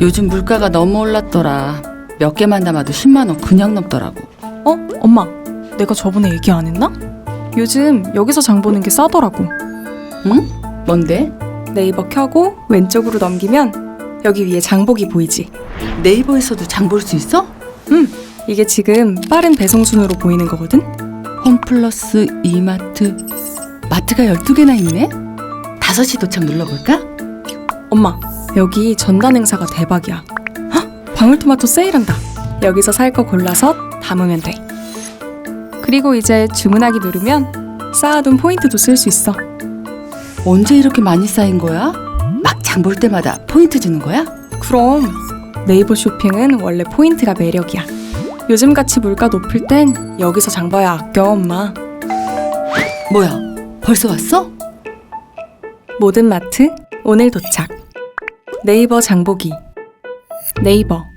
요즘 물가가 너무 올랐더라. 몇 개만 담아도 10만 원 그냥 넘더라고. 어? 엄마, 내가 저번에 얘기 안 했나? 요즘 여기서 장 보는 게 싸더라고. 응? 뭔데? 네이버 켜고 왼쪽으로 넘기면 여기 위에 장보기 보이지? 네이버에서도 장 볼 수 있어? 음, 이게 지금 빠른 배송 순으로 보이는 거거든? 홈플러스 이마트 마트가 12개나 있네? 5시 도착 눌러볼까? 엄마, 여기 전단 행사가 대박이야. 헉, 방울토마토 세일한다. 여기서 살 거 골라서 담으면 돼. 그리고 이제 주문하기 누르면 쌓아둔 포인트도 쓸 수 있어. 언제 이렇게 많이 쌓인 거야? 막 장 볼 때마다 포인트 주는 거야? 그럼 네이버 쇼핑은 원래 포인트가 매력이야. 요즘같이 물가 높을 땐 여기서 장 봐야 아껴, 엄마. 뭐야 벌써 왔어? 모든 마트 오늘 도착. 네이버 장보기. 네이버